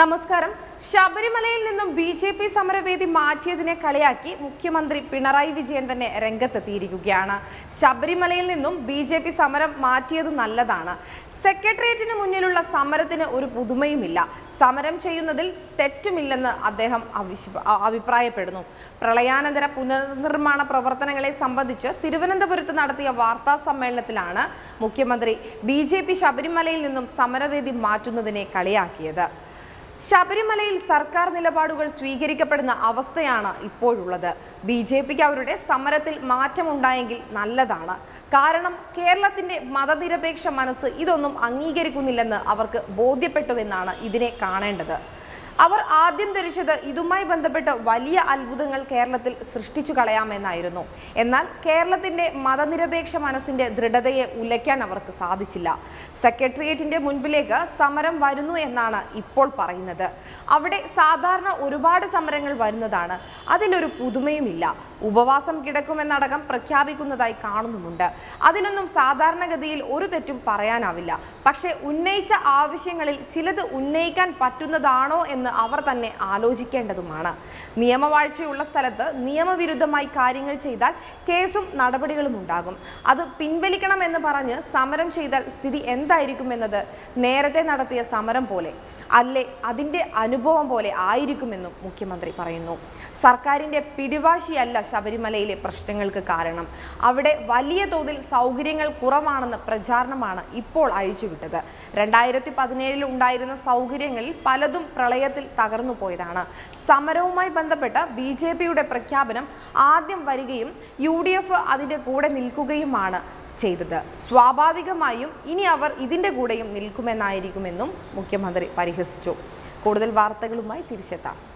നമസ്കാരം. ശബരിമലയിൽ നിന്നും ബി ജെ പി സമരവേദി മാറ്റിയതിനെ കളിയാക്കി മുഖ്യമന്ത്രി പിണറായി വിജയൻ തന്നെ രംഗത്തെത്തിയിരിക്കുകയാണ്. ശബരിമലയിൽ നിന്നും ബി ജെ പി സമരം മാറ്റിയത് നല്ലതാണ്. സെക്രട്ടേറിയറ്റിന് മുന്നിലുള്ള സമരത്തിന് ഒരു പുതുമയുമില്ല. സമരം ചെയ്യുന്നതിൽ തെറ്റുമില്ലെന്ന് അദ്ദേഹം അഭിപ്രായപ്പെടുന്നു. പ്രളയാനന്തര പുനർനിർമ്മാണ പ്രവർത്തനങ്ങളെ സംബന്ധിച്ച് തിരുവനന്തപുരത്ത് നടത്തിയ വാർത്താ സമ്മേളനത്തിലാണ് മുഖ്യമന്ത്രി ബി ശബരിമലയിൽ നിന്നും സമരവേദി മാറ്റുന്നതിനെ കളിയാക്കിയത്. ശബരിമലയിൽ സർക്കാർ നിലപാടുകൾ സ്വീകരിക്കപ്പെടുന്ന അവസ്ഥയാണ് ഇപ്പോഴുള്ളത്. ബി ജെ പിക്ക് അവരുടെ സമരത്തിൽ മാറ്റമുണ്ടായെങ്കിൽ നല്ലതാണ്. കാരണം കേരളത്തിന്റെ മതനിരപേക്ഷ മനസ്സ് ഇതൊന്നും അംഗീകരിക്കുന്നില്ലെന്ന് അവർക്ക് ബോധ്യപ്പെട്ടുവെന്നാണ് ഇതിനെ കാണേണ്ടത്. അവർ ആദ്യം ധരിച്ചത് ഇതുമായി ബന്ധപ്പെട്ട് വലിയ അത്ഭുതങ്ങൾ കേരളത്തിൽ സൃഷ്ടിച്ചു കളയാമെന്നായിരുന്നു. എന്നാൽ കേരളത്തിന്റെ മതനിരപേക്ഷ മനസ്സിന്റെ ദൃഢതയെ ഉലയ്ക്കാൻ അവർക്ക് സാധിച്ചില്ല. സെക്രട്ടേറിയറ്റിന്റെ മുൻപിലേക്ക് സമരം വരുന്നു എന്നാണ് ഇപ്പോൾ പറയുന്നത്. അവിടെ സാധാരണ ഒരുപാട് സമരങ്ങൾ വരുന്നതാണ്. അതിലൊരു പുതുമയുമില്ല. ഉപവാസം കിടക്കുമെന്നടക്കം പ്രഖ്യാപിക്കുന്നതായി കാണുന്നുമുണ്ട്. അതിനൊന്നും സാധാരണഗതിയിൽ ഒരു തെറ്റും പറയാനാവില്ല. പക്ഷേ ഉന്നയിച്ച ആവശ്യങ്ങളിൽ ചിലത് ഉന്നയിക്കാൻ പറ്റുന്നതാണോ എന്ന് അവർ തന്നെ ആലോചിക്കേണ്ടതുമാണ്. നിയമവാഴ്ചയുള്ള സ്ഥലത്ത് നിയമവിരുദ്ധമായി കാര്യങ്ങൾ ചെയ്താൽ കേസും നടപടികളും ഉണ്ടാകും. അത് പിൻവലിക്കണമെന്ന് പറഞ്ഞ് സമരം ചെയ്താൽ സ്ഥിതി എന്തായിരിക്കുമെന്നത് നേരത്തെ നടത്തിയ സമരം പോലെ. അല്ലേ അതിന്റെ അനുഭവം പോലെ ആയിരിക്കുമെന്നും മുഖ്യമന്ത്രി പറയുന്നു. സർക്കാരിന്റെ പിടിവാശിയല്ല ശബരിമലയിലെ പ്രശ്നങ്ങൾക്ക് കാരണം. അവിടെ വലിയ തോതിൽ സൗകര്യങ്ങൾ കുറവാണെന്ന പ്രചാരണമാണ് ഇപ്പോൾ അഴിച്ചുവിട്ടത്. രണ്ടായിരത്തി പതിനേഴിൽ ഉണ്ടായിരുന്ന സൗകര്യങ്ങളിൽ പലതും പ്രളയത്തിൽ തകർന്നു പോയതാണ്. സമരവുമായി ബന്ധപ്പെട്ട ബി ജെ പിയുടെ പ്രഖ്യാപനം ആദ്യം വരികയും യു ഡി എഫ് അതിന്റെ കൂടെ നിൽക്കുകയുമാണ്. ചെയ്തത്. സ്വാഭാവികമായും ഇനി അവർ ഇതിന്റെ കൂടെയും നിൽക്കുമെന്നായിരിക്കുമെന്നും മുഖ്യമന്ത്രി പരിഹസിച്ചു. കൂടുതൽ വാർത്തകളുമായി തിരിച്ചെത്താം.